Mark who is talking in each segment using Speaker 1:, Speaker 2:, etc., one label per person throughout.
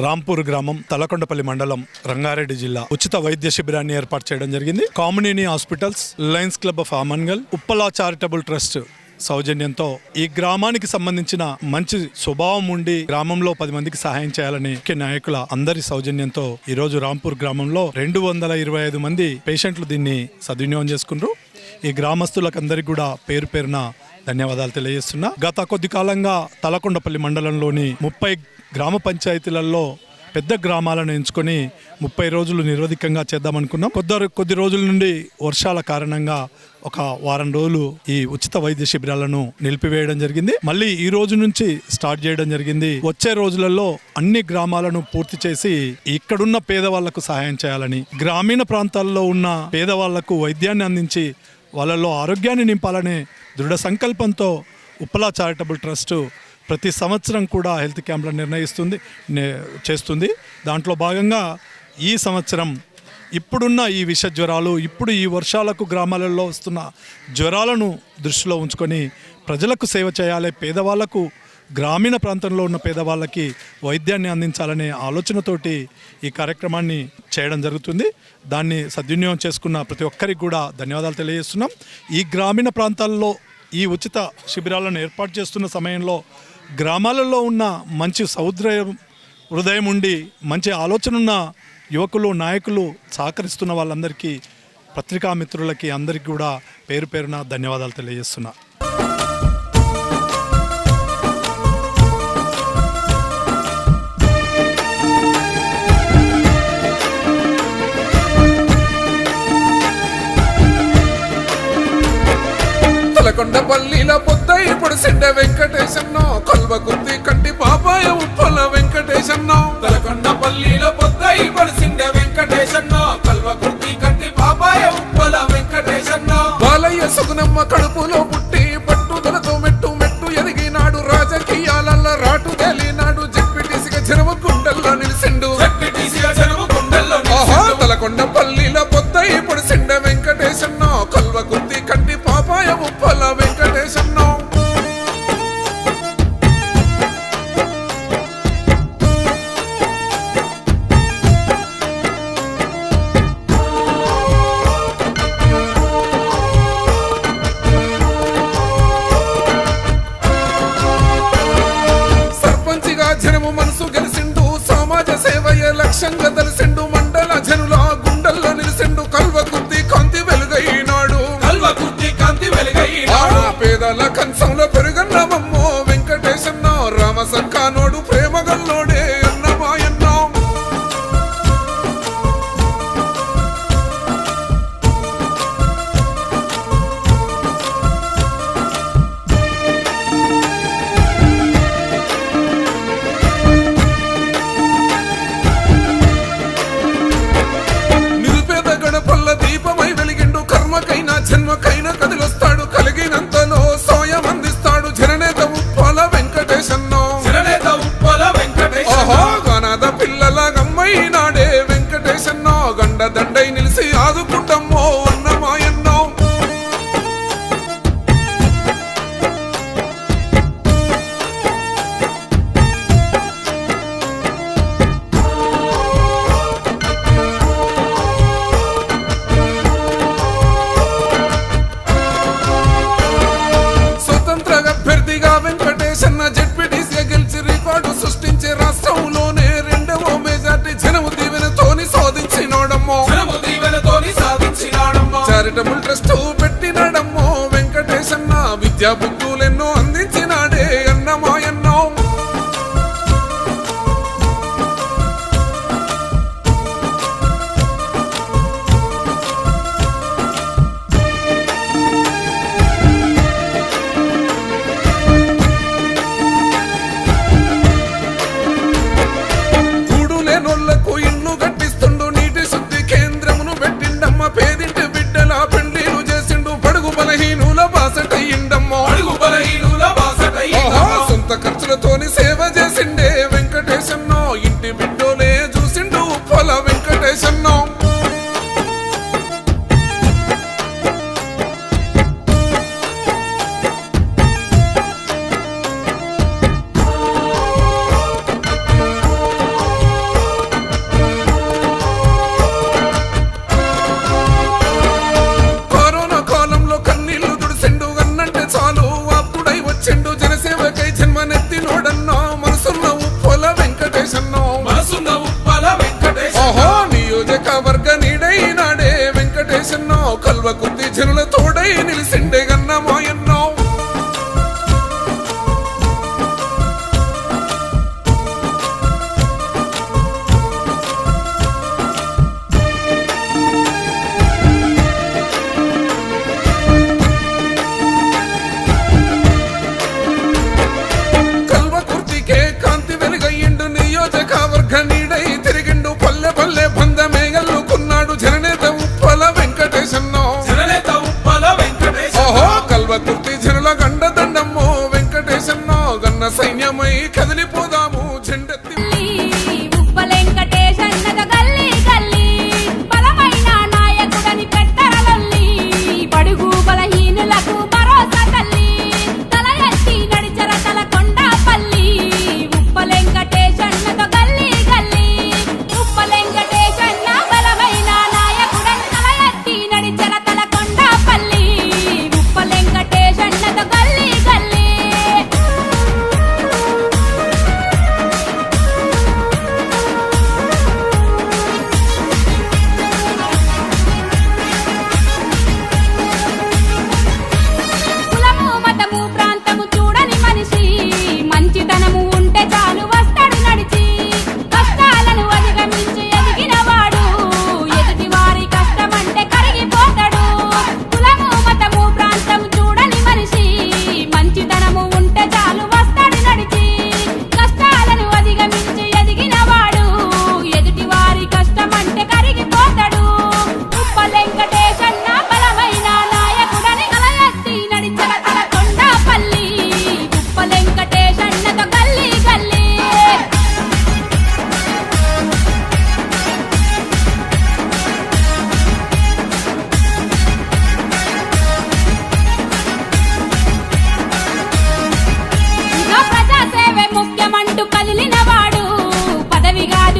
Speaker 1: రాంపూర్ గ్రామం తలకొండపల్లి మండలం రంగారెడ్డి జిల్లా ఉచిత వైద్య శిబిరాన్ని ఏర్పాటు చేయడం జరిగింది. Kamineni hospitals lions club of Amangal Uppala charitable trust సౌజన్యంతో ఈ గ్రామానికి సంబంధించిన మంచి స్వభావం ఉండి గ్రామంలో పది మందికి సహాయం చేయాలని ముఖ్య నాయకుల అందరి సౌజన్యంతో ఈ రోజు రాంపూర్ గ్రామంలో రెండు వందల ఇరవై ఐదు మంది పేషెంట్లు దీన్ని సద్వినియోగం చేసుకున్నారు ఈ గ్రామస్తులకు అందరికి కూడా పేరు పేరున ధన్యవాదాలు తెలియజేస్తున్నా. గత కొద్ది కాలంగా తలకొండపల్లి మండలంలోని ముప్పై గ్రామ పంచాయతీలలో పెద్ద గ్రామాలను ఎంచుకొని ముప్పై రోజులు నిరోధికంగా చేద్దామనుకున్నాం. కొద్ది కొద్ది రోజుల నుండి వర్షాల కారణంగా ఒక వారం రోజులు ఈ ఉచిత వైద్య శిబిరాలను నిలిపివేయడం జరిగింది. మళ్ళీ ఈ రోజు నుంచి స్టార్ట్ చేయడం జరిగింది. వచ్చే రోజులలో అన్ని గ్రామాలను పూర్తి చేసి ఇక్కడున్న పేదవాళ్ళకు సహాయం చేయాలని గ్రామీణ ప్రాంతాల్లో ఉన్న పేదవాళ్ళకు వైద్యాన్ని అందించి వాళ్ళలో ఆరోగ్యాన్ని నింపాలనే దృఢ సంకల్పంతో ఉప్పలా చారిటబుల్ ట్రస్టు ప్రతి సంవత్సరం కూడా హెల్త్ క్యాంపులను నిర్ణయిస్తుంది నే- చేస్తుంది. దాంట్లో భాగంగా ఈ సంవత్సరం ఇప్పుడున్న ఈ విష జ్వరాలు ఇప్పుడు ఈ వర్షాలకు గ్రామాలలో వస్తున్న జ్వరాలను దృష్టిలో ఉంచుకొని ప్రజలకు సేవ చేయాలి పేదవాళ్ళకు గ్రామీణ ప్రాంతంలో ఉన్న పేదవాళ్ళకి వైద్యాన్ని అందించాలనే ఆలోచనతోటి ఈ కార్యక్రమాన్ని చేయడం జరుగుతుంది. దాన్ని సద్వినియోగం చేసుకున్న ప్రతి ఒక్కరికి కూడా ధన్యవాదాలు తెలియజేస్తున్నాం. ఈ గ్రామీణ ప్రాంతాల్లో ఈ ఉచిత శిబిరాలను ఏర్పాటు చేస్తున్న సమయంలో గ్రామాలలో ఉన్న మంచి సౌద్రయం హృదయం ఉండి మంచి ఆలోచన ఉన్న యువకులు నాయకులు సహకరిస్తున్న వాళ్ళందరికీ పత్రికా మిత్రులకి అందరికీ కూడా పేరు పేరున ధన్యవాదాలు తెలియజేస్తున్నా.
Speaker 2: తలకొండపల్లిల ఇప్పుడు సిడ్డ వెంకటేశన్నో కొల్వ గుత్తి కంటి పాపాయ ఉప్పల వెంకటేశన్నో.
Speaker 3: తలకొండపల్లిలో ఇప్పుడు పడిసిండ వెంకటేశన్న కల్వకుర్తి కంటి పాపాయ ఉప్పల వెంకటేశన్న.
Speaker 2: బాలయ్య సుగునమ్మ కడుపులో పుట్టి వెంకటేశన్న తోడై నిలిసిండే గన్నమాయన్నో కల్వకుర్తికే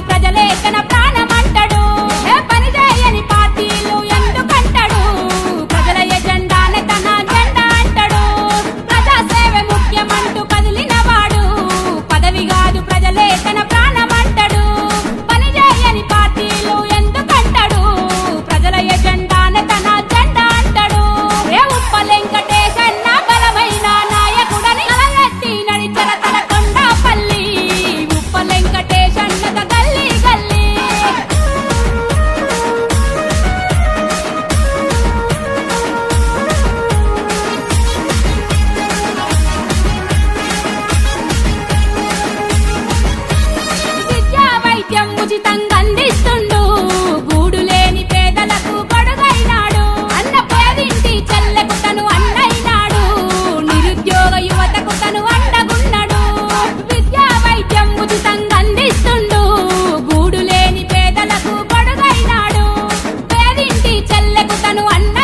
Speaker 2: ప్రజలే కన
Speaker 3: చెల్లెకు తను అన్న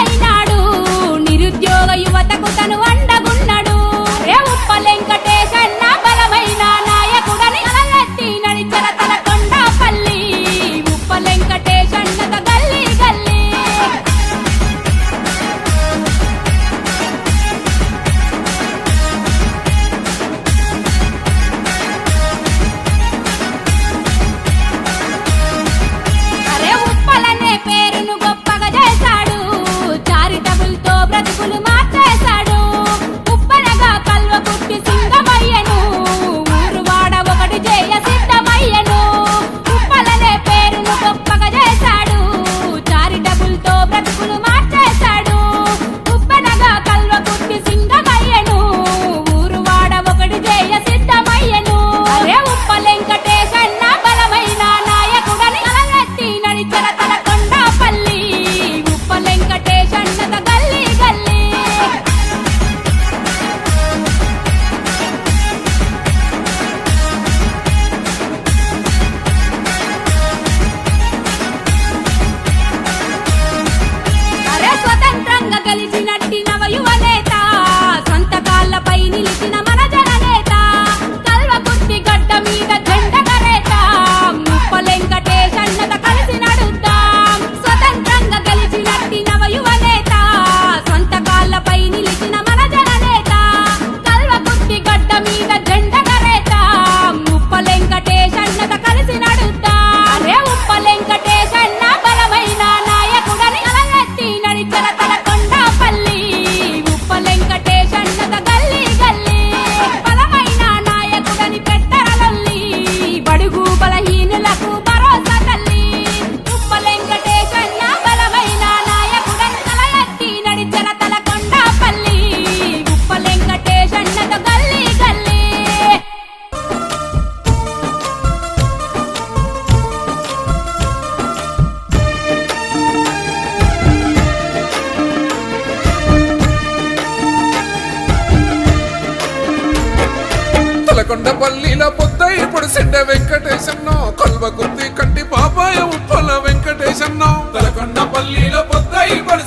Speaker 2: తలకొండపల్లిల పొద్దయి పొడిసిండ వెంకటేశన్నో. కల్వకుర్తి కంటి పాపాయ ఉప్పల వెంకటేశన్నో.
Speaker 3: తలకొండపల్లిలో పొద్ద
Speaker 2: ఇప్పుడు